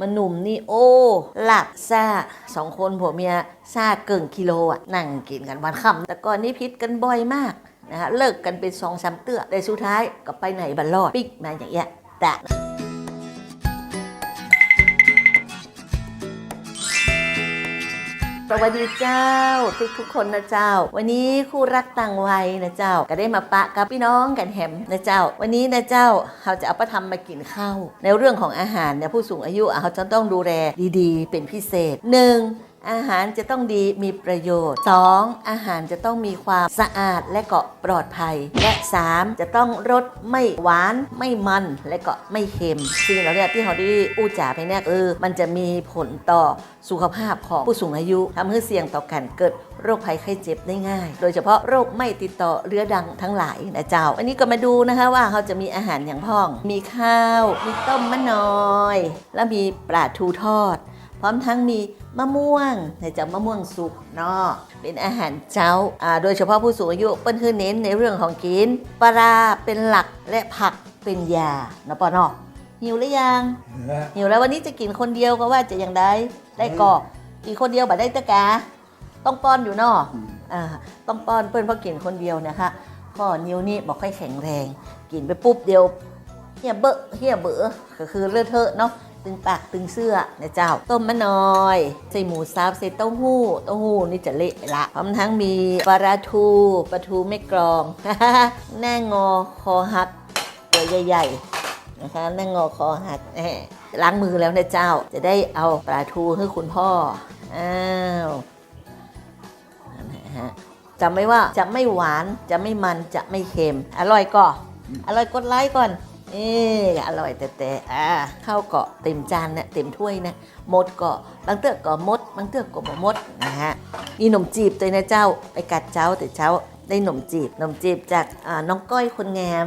มันหนุ่มนี่โอ้หลักซาสองคนผัวเมียซาเกินกิโลอะนั่งกินกันวันค่ำแต่ก่อนนี้พิษกันบ่อยมากนะฮะเลิกกันเป็นสองสามเตื้อแต่สุดท้ายก็ไปไหนบันรอดปิ๊กมาอย่างเงี้ยแต่ สวัสดีเจ้า ทุกทุกๆคนนะเจ้า วันนี้คู่รักต่างวัยนะเจ้า ก็ได้มาปะกับพี่น้องกันแฮมนะเจ้า วันนี้นะเจ้าเราจะเอาประทำมากินข้าวในเรื่องของอาหารเนี่ยผู้สูงอายุเขาจะต้องดูแลดีๆ เป็นพิเศษหนึ่ง อาหารจะต้องดีมีประโยชน์ 2. อาหารจะต้องมีความสะอาดและก็ปลอดภัย และ 3. จะต้องรสไม่หวานไม่มันและก็ไม่เค็มสิ่งเหล่านี้ที่เขาได้อู้จ่าไปเนี่ยเออมันจะมีผลต่อสุขภาพของผู้สูงอายุทำให้เสี่ยงต่อการเกิดโรคภัยไข้เจ็บได้ง่าย โดยเฉพาะโรคไม่ติดต่อเรื้อรังทั้งหลายนะเจ้าวันนี้ก็มาดูนะคะว่าเขาจะมีอาหารอย่างพ้อง มีข้าว มีต้มมะนอย แล้วมีปลาทูทอด พร้อมทั้งมีมะม่วงในจะมะม่วงสุกเนาะเป็นอาหารเจ้าอ่าโดยเฉพาะผู้สูงอายุเปิ้นคือเน้นในเรื่องของกินปลาร้าเป็นหลักและผักเป็นยาเนาะปอเนาะหิวหรือยังหิวแล้ววันนี้จะกินคนเดียวก็ว่าจะยังได้ได้กอกกินคนเดียวแบบได้ตะกาต้องป้อนอยู่เนาะอ่าต้องป้อนเปิ้นเพราะกินคนเดียวนะคะข้อนิ้วนี่บอกค่อยแข็งแรง กินไปปุ๊บเดียวเฮียเบอะเฮียเบอะก็คือเลอะเทอะเนาะ ตึงปากตึงเสื้อนะเจ้า ต้มมะนอย ใส่หมูสับใส่เต้าหู้เต้าหู้นี่จะเละละพร้อมทั้งมีปลาทูปลาทูไม่กรองแน่งอคอหักตัวใหญ่ๆนะคะนั่งอคอหักล้างมือแล้วนะเจ้า จะได้เอาปลาทูให้คุณพ่ออ้าวนั่นนะฮะจำไว้ว่าจะไม่หวานจะไม่มันจะไม่เค็ม อร่อยก่อนอร่อยกดไลค์ก่อน นี่อร่อยแต่แต่อ่าข้าวเกาะเต็มจานเนี่ยเต็มถ้วยนะหมดก็บางเตือก็หมดบางเตือก็บ่หมดนะฮะมีขนมจีบตัวนะเจ้าไปกัดเจ้าแต่เช้าได้ขนมจีบขนมจีบจากน้องก้อยคนงาม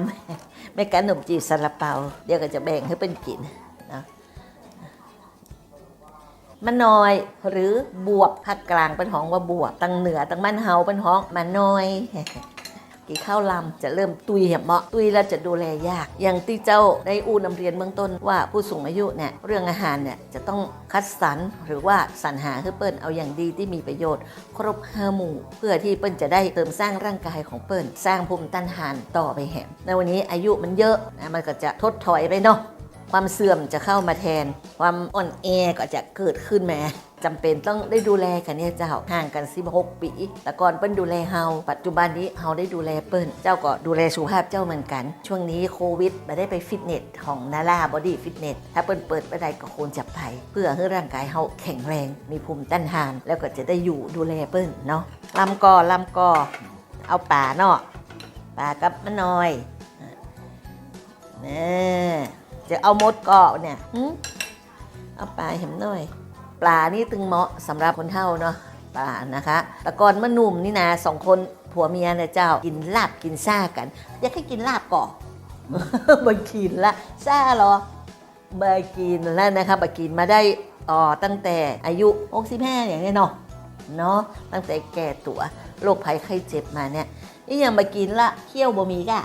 แม่กันขนมจีบซาลาเปา เดี๋ยวก็จะแบ่งให้เป็นกินนะมันน้อยหรือบวบภาคกลางเป็นห้องว่าบวบตังเหนือตังบ้านเฮาเป็นห้องมันน้อย กี่ข้าวลำจะเริ่มตุยเห็บเมาะตุยแล้วจะดูแลยาก อย่างที่เจ้าได้อู้นำเรียนเบื้องต้นว่าผู้สูงอายุเนี่ยเรื่องอาหารเนี่ยจะต้องคัดสรรหรือว่าสรรหาให้เปิ้ลเอาอย่างดีที่มีประโยชน์ ครบห้าหมู่ เพื่อที่เปิ้ลจะได้เติมสร้างร่างกายของเปิ้ลสร้างภูมิต้านทานต่อไปแหมในวันนี้อายุมันเยอะนะมันก็จะทดถอยไปเนาะความเสื่อมจะเข้ามาแทน ความอ่อนแอก็จะเกิดขึ้นมา จำเป็นต้องได้ดูแลกันเนี่ยเจ้าห่างกัน16ปีแต่ก่อนเปิ้ลดูแลเฮาปัจจุบันนี้เฮาได้ดูแลเปิ้ลเจ้าก็ดูแลสุขภาพเจ้าเหมือนกัน ช่วงนี้โควิดมาได้ไปฟิตเนสของนาราบอดี้ฟิตเนสถ้าเปิ้ลเปิดไปได้ก็ควรจะไปเพื่อให้ร่างกายเฮาแข็งแรง มีภูมิต้านทาน แล้วก็จะได้อยู่ดูแลเปิ้ลเนาะลำกอลำกอเอาป่าเนาะป่ากับมะนอยเนี่ยจะเอามดเกาะเนี่ยเอาปลาเห็มหน่อย ปลานี่ตึงเหมาะสำหรับคนเฒ่าเนาะปลานะคะแต่ก่อนมะหนุ่มนี่นะสองคนผัวเมียเนี่ยเจ้ากินลาบกินซ่ากัน อยากให้กินลาบก่อนบกินละซ่าเหรอบกินแล้วนะคะบกินมาได้อ๋อตั้งแต่อายุ65อย่างนี้เนาะเนาะตั้งแต่แก่ตัวโรคภัยไข้เจ็บมาเนี่ยนี่ยังมากินละเคี่ยวบะหมี่กะ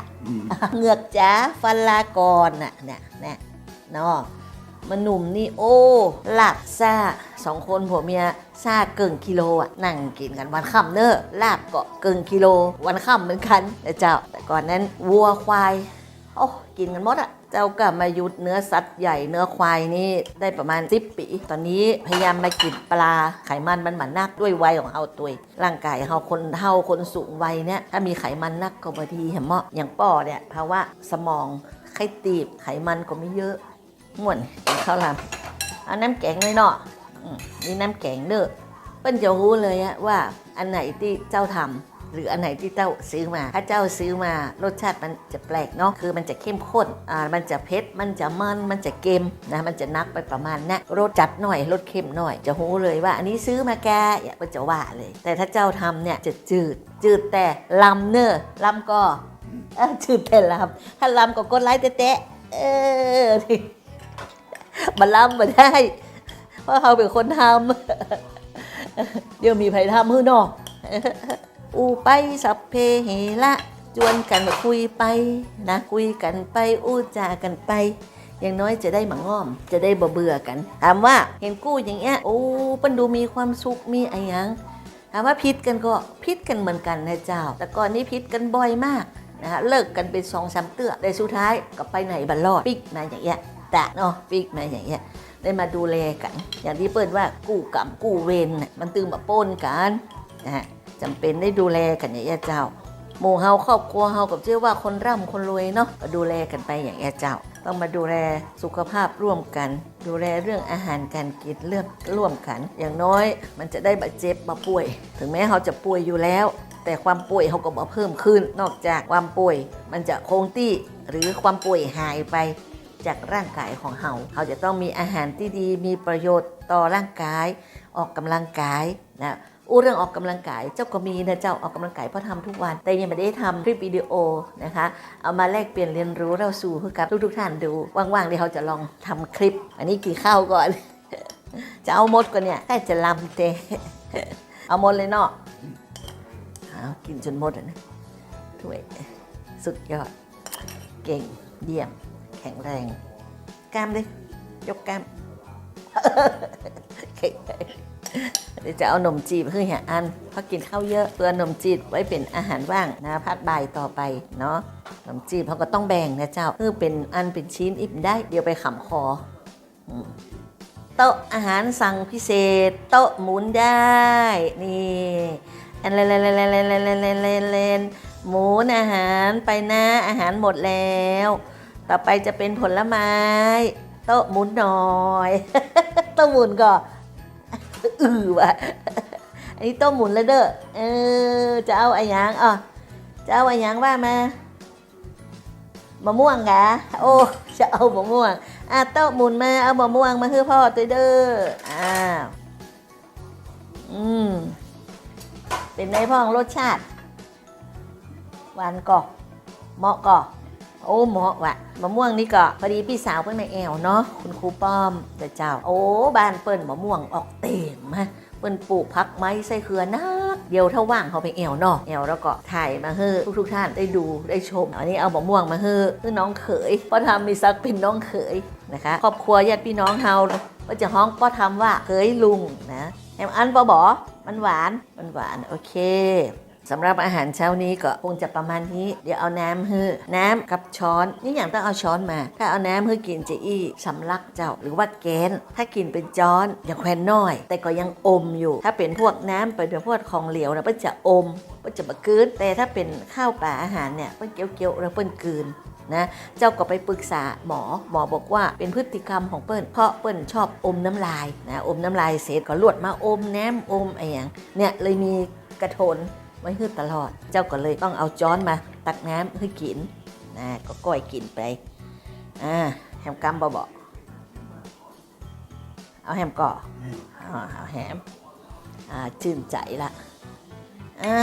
เหงือกจ้าฟันลากรน่ะเนี่ยเนี่ยเนาะ มันหนุ่มนี่โอ้หลักซ่าสองคนผัวเมียซาเกินกิโลอะนั่งกินกันวันค่ำเนอะลาบก็เกินกิโล วันค่ำเหมือนกันนะเจ้า แต่ก่อนนั้นวัวควายโอ้กินกันหมดอะเจ้าก็มายุดเนื้อสัตว์ใหญ่เนื้อควายนี่ได้ประมาณ10ปี ตอนนี้พยายามมากินปลาไขมันมันหมันนักด้วยวัยของเฮาตัวร่างกายเฮาคนเฮาคนสูงวัยเนี่ยถ้ามีไขมันนักก็บดีเห็นเหมาะอย่างป้อเนี่ยภาวะสมองไข้ตีบไขมันก็ไม่เยอะ ม่วนกินข้าวลำเอาน้ำแกงเลยเนาะนี่น้ำแกงเด้อเปิ้นจะรู้เลยอะว่าอันไหนที่เจ้าทำหรืออันไหนที่เจ้าซื้อมา ถ้าเจ้าซื้อมารสชาติมันจะแปลกเนาะคือมันจะเข้มข้นอ่ามันจะเผ็ดมันจะมันมันจะเค็มนะมันจะนักไปประมาณนะรสจัดหน่อยรสเค็มหน่อย จะรู้เลยว่า อันนี้ซื้อมาแกอย่าไปจะว่าเลย แต่ถ้าเจ้าทำเนี่ยจะจืดจืดแต่ลำเนอะลำก็เอจืดแต่ลำถ้าลำก็กดไลค์แตะเออ มันลำมาได้ เพราะเขาเป็นคนทำเดี๋ยวมีใครทำฮื้อนอกอูไปสัพเพเหระจวนกันมาคุยไปนะคุยกันไปอู้จากันไปอย่างน้อยจะได้มางอม จะได้บ่เบื่อกัน ถามว่าเห็นกู้อย่างเงี้ยโอ้ปันดูมีความสุขมีอะไรยังถามว่าพิษกันก็พิษกันเหมือนกันนะเจ้า แต่ก่อนนี้พิษกันบ่อยมากนะฮะเลิกกันเป็นสองสามเตื้อแต่สุดท้ายก็ไปไหนบันรอดปิกมาอย่างเงี้ย ต่เนาะปิกมาอย่างเงี้ยได้มาดูแลกัน อย่างที่เปิ้ลว่ากู้กรรมกู้เวรน่ะมันตืมมาป้นกันนะฮะจำเป็นได้ดูแลกันอย่างเงี้ยเจ้าหมู่เฮาครอบครัวเฮากับเชื่อว่าคนร่ำคนรวยเนาะดูแลกันไปอย่างเงี้ยเจ้า ต้องมาดูแลสุขภาพร่วมกัน ดูแลเรื่องอาหารการกินเรื่องร่วมกัน อย่างน้อยมันจะได้บาดเจ็บมาป่วย ถึงแม้เขาจะป่วยอยู่แล้ว แต่ความป่วยเขาก็บ่เพิ่มขึ้น นอกจากความป่วย มันจะคงที่หรือความป่วยหายไป จากร่างกายของเฮาเขาจะต้องมีอาหารที่ดีมีประโยชน์ต่อร่างกาย ออกกำลังกายนะอู้เรื่องออกกำลังกายเจ้าก็มีนะเจ้าออกกำลังกายเพราะทำทุกวัน แต่ยังไม่ได้ทำคลิปวิดีโอนะคะเอามาแลกเปลี่ยนเรียนรู้เราสู่ให้กับทุกๆท่านดูว่างๆเดี๋ยวเขาจะลองทำคลิป อันนี้กี่ข้าวก่อน จะเอาหมดก่อนเนี่ยแค่จะลำเตเอาหมดเลยเนาะเอากินจนหมดนะถ้วยสุดยอด เก่งเยี่ยม แข็งแรง กล้ามเลยยกกล้ามเดี๋ยวจะเอานมจีบคือหาอันเพราะกินข้าวเยอะตัวนมจีบไว้เป็นอาหารว่างนะพักบ่ายต่อไปเนาะนมจีบเขาก็ต้องแบ่งนะเจ้าคือเป็นอันเป็นชิ้นอิ่มได้เดี๋ยวไปขำคอโต๊ะอาหารสั่งพิเศษ โต๊ะหมุนได้ นี่อันเลนเลนเลนเลนเลนเลนหมุนอาหารไปนะอาหารหมดแล้ว ต่อไปจะเป็นผลไม้ โต๊ะหมุนหน่อยโต๊ะหมุนก็อือว่ะอันนี้โต๊ะหมุนแล้วเด้อเออจะเอาอะไรหยังอะจะเอาอะไรหยังว่ามามะม่วงกะโอ้จะเอามะม่วงอะโต๊ะหมุนมาเอามะม่วงมาให้พ่อตัวเด้ออ้าวอืมเป็นไงพ่องรสชาติหวานก่อเหมาะก่อ โอ้เหมาะว่ะมะม่วงนี่ก็พอดีพี่สาวเพิ่นมาแอวเนาะคุณครูป้อมแต่เจ้า โอ้บ้านเปิ้นมะม่วงออกเต็มฮะเปิ้นปลูกพักไม้ใส่เครือนักเดียวถ้าว่างเขาไปแอวเนาะแอวแล้วก็ถ่ายมาเฮ้ทุกทุกท่านได้ดูได้ชมอันนี้เอามะม่วงมาเฮ้คือน้องเขยพ่อทำมีซักเป็นน้องเขยนะคะครอบครัวญาติพี่น้องเฮาก็จะฮ้องพ่อทำว่าเขยลุงนะแอมอันปอบอมันหวานมันหวานโอเค สำหรับอาหารเช้านี้ก็คงจะประมาณนี้ เดี๋ยวเอาน้ำฮื้อน้ำกับช้อน นี่อย่างต้องเอาช้อนมา ถ้าเอาน้ำฮื้อกินจะอี้สำลักเจ้าหรือว่าแกนถ้ากินเป็นจ้อนอย่างแควนน้อย แต่ก็ยังอมอยู่ ถ้าเป็นพวกน้ำเป็นพวกของเหลวนะเปิ้นจะอมเปิ้นจะมากืนแต่ถ้าเป็นข้าวปลาอาหารเนี่ยเปิ้นเกี้ยวๆแล้วเปิ้นกืนนะเจ้าก็ไปปรึกษาหมอหมอบอกว่าเป็นพฤติกรรมของเปิ้ลเพราะเปิ้ลชอบอมน้ำลายนะอมน้ำลายเสร็จก็ลวดมาอมแนมอมอะไรอย่างเนี่ยเลยมีกระโถน ไว้ให้ตลอด เจ้าก็เลยต้องเอาจ้อนมา ตักน้ำให้กินนะก็ก้อยกินไปอ่าแฮมกำบอบอกเอาแฮมก่ออเอาแฮมอ่าชื่นใจละอ่า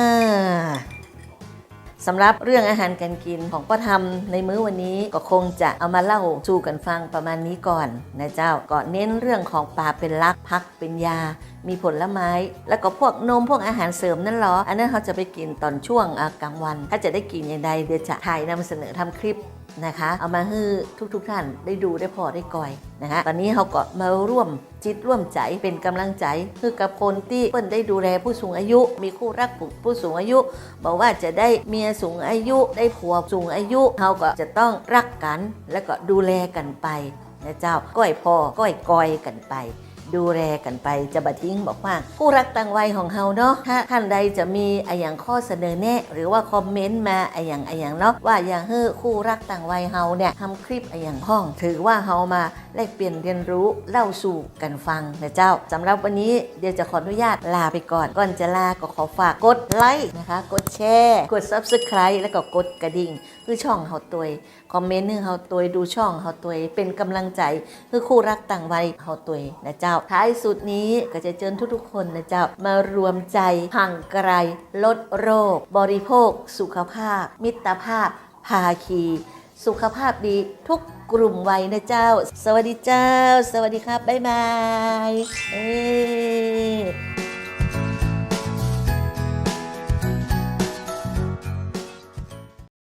สำหรับเรื่องอาหารการกินของป้าทำในมื้อวันนี้ก็คงจะเอามาเล่าสู่กันฟังประมาณนี้ก่อนนะเจ้าก็เน้นเรื่องของปลาเป็นลักพักเป็นยา มีผลไม้ แล้วก็พวกนมพวกอาหารเสริมนั่นหรอ อันนั้นเขาจะไปกินตอนช่วงกลางวัน ถ้าจะได้กินอย่างใดเดี๋ยวจะถ่ายนำเสนอทำคลิปนะคะ เอามาให้ทุกๆทท่านได้ดูได้พอได้ก่อยนะคะตอนนี้เขาก็มาร่วมจิตร่วมใจเป็นกำลังใจคือกับคนที่เปิ้นได้ดูแลผู้สูงอายุ มีคู่รักผู้สูงอายุ บอกว่าจะได้เมียสูงอายุ ได้ผัวสูงอายุเขาก็จะต้องรักกัน แล้วก็ดูแลกันไปนะเจ้าก้อยพอก้อยกอยกันไป ดูแลกันไปจะบัดทิ้งบอกว่าผู้รักต่างวัยของเฮาเนาะถ้าท่านใดจะมีอะอย่างข้อเสนอแนะ หรือว่าคอมเมนต์มาอะอย่างอะอย่างเนาะว่าอย่างเฮ้อคู่รักต่างวัยเฮาเนี่ยทำคลิปอะอย่างห้อง ถือว่าเฮามาแลกเปลี่ยนเรียนรู้เล่าสู่กันฟังนะเจ้าสำหรับวันนี้เดี๋ยวจะขออนุญาตลาไปก่อนก่อนจะลาก็ขอฝากกดไลค์นะคะ กดแชร์ กด Subscribe แล้วก็กดกระดิ่งเพื่อช่องเฮาตัวยคอมเมนต์เฮาตัวยดูช่องเฮาตัวยเป็นกำลังใจคือคู่รักต่างวัยเฮาตัวยนะเจ้าท้ายสุดนี้ก็จะเชิญทุกๆคนนะเจ้ามารวมใจห่างไกล ลดโรค บริโภค สุขภาพ มิตรภาพ ภาคี สุขภาพดีทุกกลุ่มวัยนะเจ้า สวัสดีเจ้า สวัสดีครับ บ๊ายบาย เอ